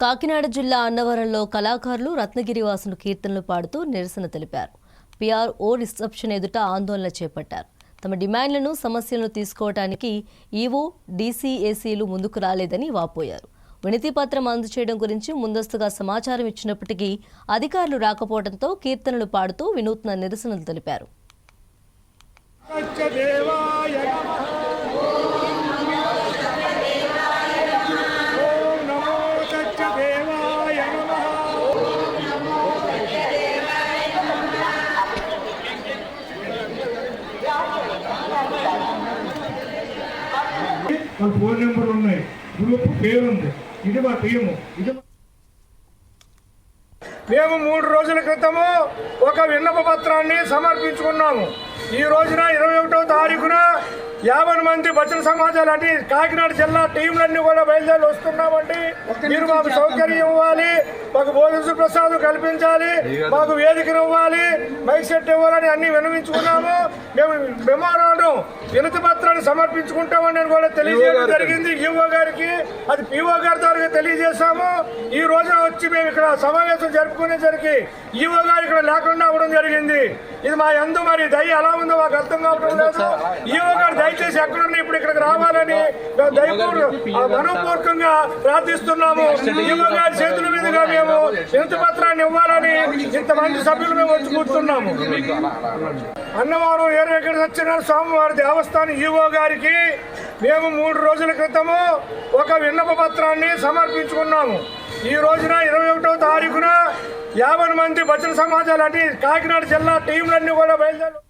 కాకినాడ జిల్లా అన్నవరంలో కళాకారులు రత్నగిరివాసులు కీర్తనలు పాడుతూ నిరసన తెలిపారు. పిఆర్ఓ రిసెప్షన్ ఎదుట ఆందోళన చేపట్టారు. తమ డిమాండ్లను సమస్యలను తీసుకోవటానికి ఈవో డీసీఏసీలు ముందుకు రాలేదని వాపోయారు. వినతి పత్రం అందజేయడం గురించి ముందస్తుగా సమాచారం ఇచ్చినప్పటికీ అధికారులు రాకపోవడంతో కీర్తనలు పాడుతూ వినూత్న నిరసనలు తెలిపారు. వాళ్ళ ఫోన్ నెంబర్లు ఉన్నాయి. గ్రూప్ పేరుంది. ఇది మా టీము ఇది మా- మేము మూడు రోజుల క్రితము ఒక విన్నప పత్రాన్ని సమర్పించుకున్నాము. ఈ రోజున ఇరవై ఒకటో తారీఖున యాభై మంది భజన సమాజాలు అంటే కాకినాడ జిల్లా టీంలన్నీ కూడా బయలుదేరి వస్తున్నామండి. మీరు మాకు సౌకర్యం ఇవ్వాలి మాకు భోజన ప్రసాదం కల్పించాలి మాకు వేదికను ఇవ్వాలి మైక్ సెట్ ఇవ్వాలని అన్ని విన్నవించుకున్నాము. మేము మెమోరాండం వినతి పత్రాన్ని సమర్పించుకుంటామని అని కూడా తెలియజేయడం జరిగింది. ఈఓ గారికి అది పిఓ గారి ద్వారా తెలియజేశాము. ఈ రోజున వచ్చి మేము ఇక్కడ సమావేశం జరుపుకునేసరికి ఈఓ గారు ఇక్కడ లేకుండా అవ్వడం జరిగింది. ఇది మా ఎందు మరి దయ ఎలా ఉందో మాకు అర్థం కావడం లేదు. ఈఓ గారు దయచేసి ఎక్కడున్నా ఇప్పుడు రావాలని మనపూర్వకంగా ప్రార్థిస్తున్నాము. గారి చేతుల మీదుగా మేము వినతి పత్రాన్ని ఇవ్వాలని ఇంతమంది సభ్యులు మేము వచ్చి కూర్చున్నాము. అన్నవరం ఏరు వెంకట సత్యనారాయణ స్వామివారి దేవస్థానం ఈవో గారికి మేము మూడు రోజుల క్రితము ఒక విన్నప పత్రాన్ని సమర్పించుకున్నాము. ఈ రోజున ఇరవై ఒకటో తారీఖున యాభై మంది భజన సమాజాలు అంటే కాకినాడ జిల్లా టీంలన్నీ కూడా బయలుదేరి